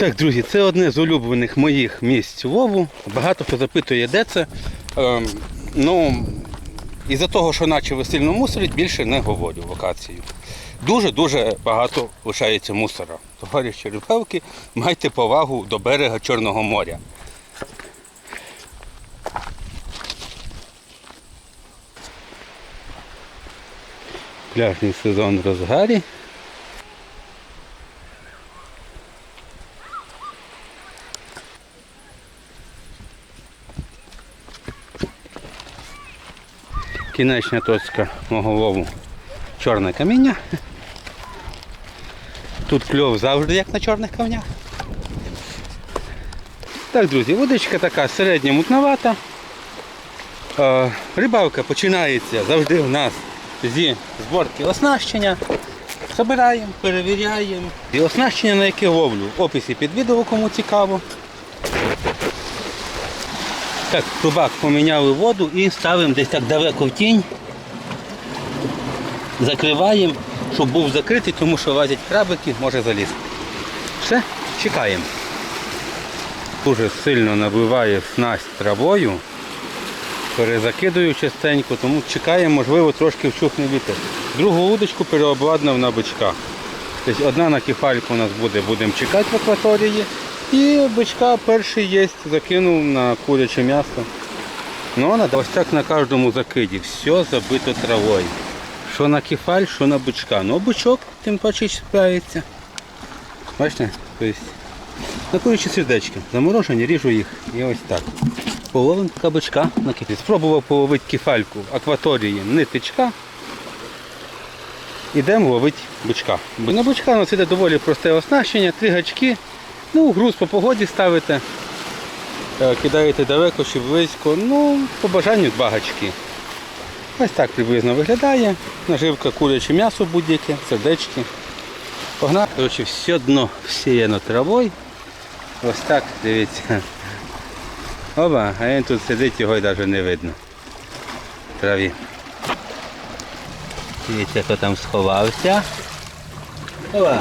Так, друзі, це одне з улюблених моїх місць Вову. Багато хто запитує, де це. Ем, ну, із-за того, що наче сильно мусорить, більше не говорю локацію. Дуже-дуже багато лишається мусора. Товариші рибалки, майте повагу до берега Чорного моря. Пляжний сезон в розгарі. Кінечна точка мого лову чорне каміння. Тут кльов завжди як на чорних камнях. Так, друзі, водичка така середня мутновата. Е, Рибалка починається завжди в нас зі зборки оснащення. Забираємо, перевіряємо. І оснащення, на яке ловлю. В описі під відео, кому цікаво. Так, трубак поміняли воду і ставимо десь так далеко в тінь. Закриваємо, щоб був закритий, тому що лазять крабики, може залізти. Все, чекаємо. Дуже сильно набиває снасть травою. Перезакидую частенько, тому чекаємо, можливо, трошки вчухне вітер. Другу удочку переобладнав на бичка. Тобто одна на кефальку у нас буде, будемо чекати в акваторії. І бичка перший є, закинув на куряче м'ясо. Ну, ось так на кожному закиді. Все забито травою. Що на кефаль, що на бичка. Ну, бичок тим паче справиться. Бачите? Тобто, на курячі сердечки. Заморожені, ріжу їх. І ось так. Половим кабачка на кефаль. Спробував половити кефальку в акваторії нитичка. Ідемо ловити бичка. На бичка у нас іде доволі просте оснащення, три гачки. Ну, груз по погоді ставите, е, кидаєте далеко чи близько. Ну, по бажанню два гачки. Ось так приблизно виглядає. Наживка куряче м'ясо будь-яке, сердечки. Погнав. Коротше, все дно всіяно травою. Ось так, дивіться. Оба, а він тут сидить, його й навіть не видно. Траві. Дивіться, хто там сховався. Ова.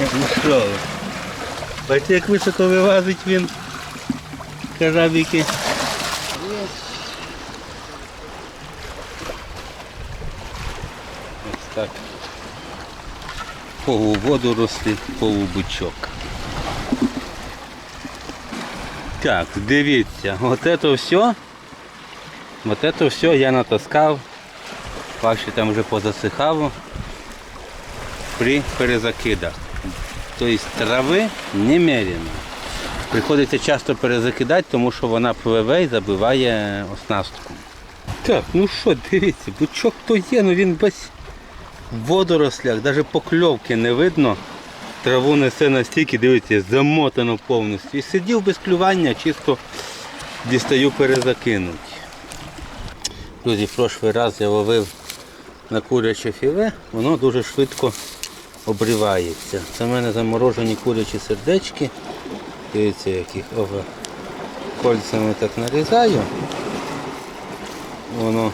Ну що ви? Бачите, як високо вилазить він. Карабіки. Ось так. Росли, полубучок. Так, дивіться, от це все. Вот это все я натаскав. Бачите, там вже позасихало при перезакидах. Тобто трави немерено. Приходиться часто перезакидати, тому що вона пливе і забиває оснастку. Так, ну що, дивіться, бучок то є, ну він без водорослях, навіть покльовки не видно. Траву несе настільки, дивіться, замотано повністю. І сидів без клювання, чисто дістаю перезакинуть. Друзі, в прошлий раз я ловив на куряче філе, воно дуже швидко обривається. Це в мене заморожені курячі сердечки. Дивіться, яких ова кольцями так нарізаю. Воно,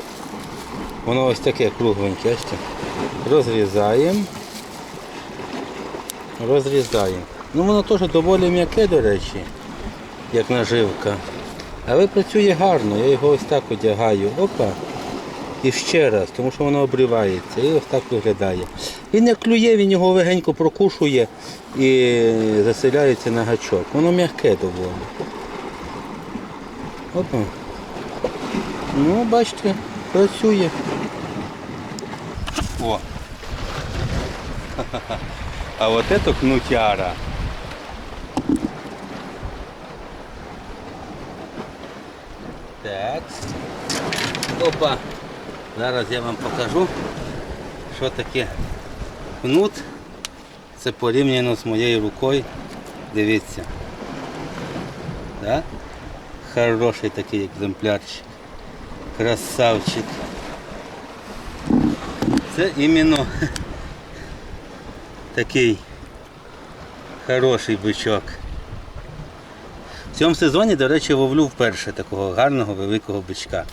воно ось таке кругленьке. Розрізаємо. Розрізаємо. Ну воно теж доволі м'яке, до речі, як наживка. Але працює гарно, я його ось так одягаю. Опа. І ще раз, тому що воно обривається і ось так виглядає. Він як клює, він його легенько прокушує і заселяється на гачок. Воно м'яке доволі. Опа. Ну, бачите, працює. О. А от це кнутяра. Так. Опа. Зараз я вам покажу, що таке кнут. Це порівняно з моєю рукою. Дивіться. Да? Хороший такий екземплярчик. Красавчик. Це іменно такий хороший бичок. В цьому сезоні, до речі, ловлю вперше такого гарного великого бичка.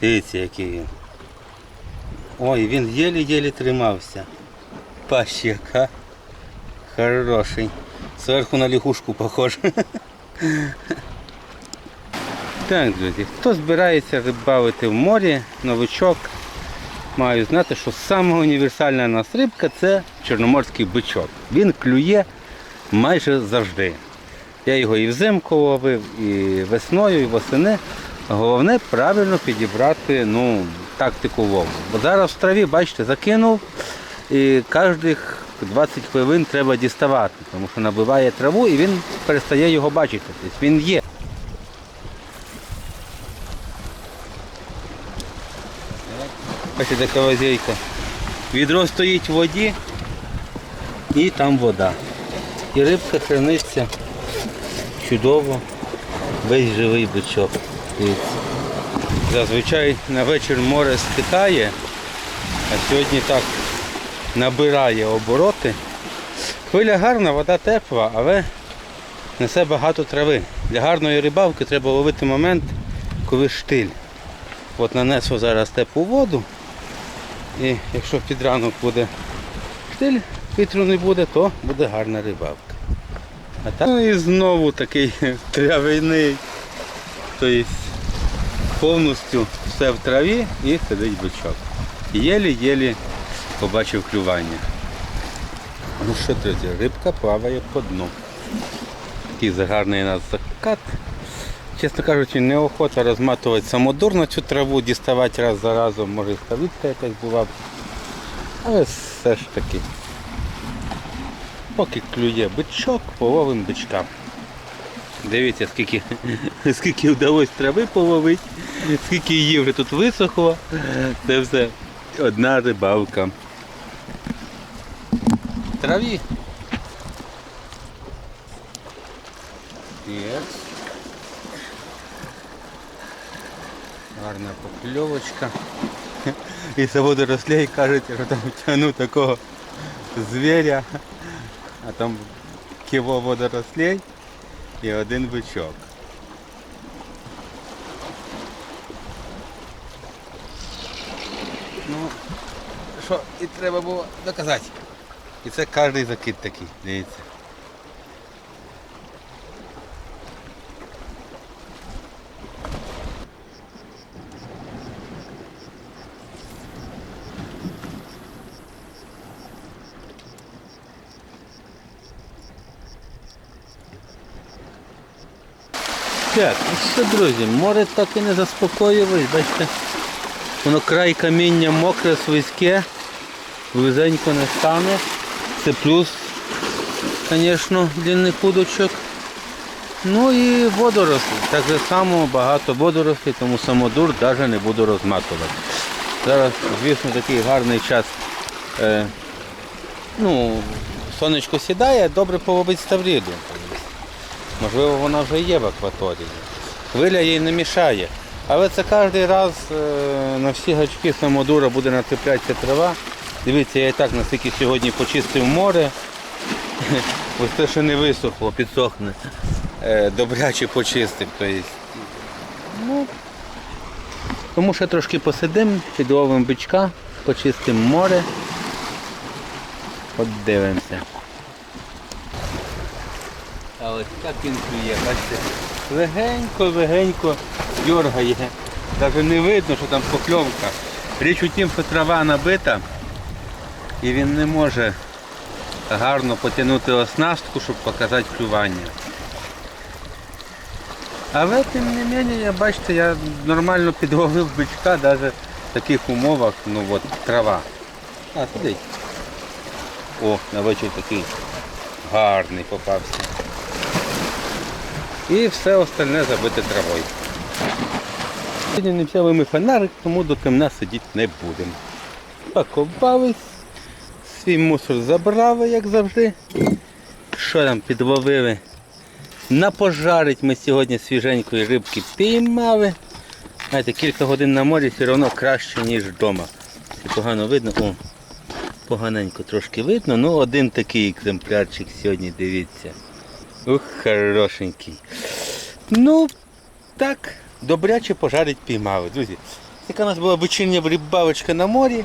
Дивіться, який він. Ой, він єлі-єлі тримався. Пащ яка. Хороший. Зверху на лягушку похож. Так, друзі, хто збирається рибавити в морі, новичок, маю знати, що сама універсальна нас рибка це чорноморський бичок. Він клює майже завжди. Я його і взимку ловив, і весною, і восени. Головне правильно підібрати ну, тактику лову. Бо зараз в траві, бачите, закинув і кожних 20 хвилин треба діставати, тому що набиває траву і він перестає його бачити. Тобто він є. Бачите, така лазейка. Відро стоїть в воді і там вода. І рибка храниться чудово, весь живий бичок. Зазвичай на вечір море стихає, а сьогодні так набирає обороти. Хвиля гарна, вода тепла, але несе багато трави. Для гарної рибалки треба ловити момент, коли штиль. От нанесло зараз теплу воду. І якщо під ранок буде штиль, вітру не буде, то буде гарна рибалка. А так ну і знову такий травяний. Тобто повністю все в траві і сидить бичок. Єлі-єлі побачив клювання. Ну що, друзі, рибка плаває по дну. Такий загарний нас закат. Чесно кажучи, неохота розматувати самодур на цю траву, діставати раз за разом, може і ставицька якась була. Але все ж таки. Поки клює бичок, половим бичка. Дивіться, скільки, скільки вдалося трави половити, скільки її вже тут висохло. Це все одна рибалка. Траві. Є. Гарна покльовочка. І з водорослей кажуть, що там тягну такого звіря, а там кіло водорослей і один бичок. Ну, що і треба було доказати. І це кожний закид такий, дивіться. Так, що, друзі, море так і не заспокоювалось, бачите, воно край каміння мокре, слизьке, близенько не стане. Це плюс, звісно, длинний кудочок. Ну і водорослі. Так само багато водорослей, тому самодур навіть не буду розматувати. Зараз, звісно, такий гарний час. Е, ну, сонечко сідає, добре половить ставріду. Можливо, вона вже є в акваторії. Хвиля їй не мішає. Але це кожен раз е, на всі гачки самодура буде натеплятися трава. Дивіться, я і так наскільки сьогодні почистив море. Ось те, що не висохло, підсохне. Е, Добряче почистив. Тобто, тому ще трошки посидимо, підловимо бичка, почистимо море. Подивимося. А ось як він клює, бачите, легенько-легенько дергає. Навіть не видно, що там покльовка. Річ у тім, що трава набита і він не може гарно потягнути оснастку, щоб показати клювання. Але тим не менше, я бачите, я нормально підловив бичка навіть в таких умовах, ну от трава. А, сидить. О, на вечір такий гарний попався. І все остальне забите травою. Сьогодні не взяли ми фонарик, тому до темна сидіти не будемо. Пакувались, свій мусор забрали, як завжди. Що там підловили? На пожарить ми сьогодні свіженької рибки піймали. Знаєте, кілька годин на морі все одно краще, ніж вдома. Погано видно. О, поганенько трошки видно, ну один такий екземплярчик сьогодні, дивіться. Ух, хорошенький. Ну, так, добряче пожарить піймали. Друзі, така у нас була вечірня рибалочка на морі.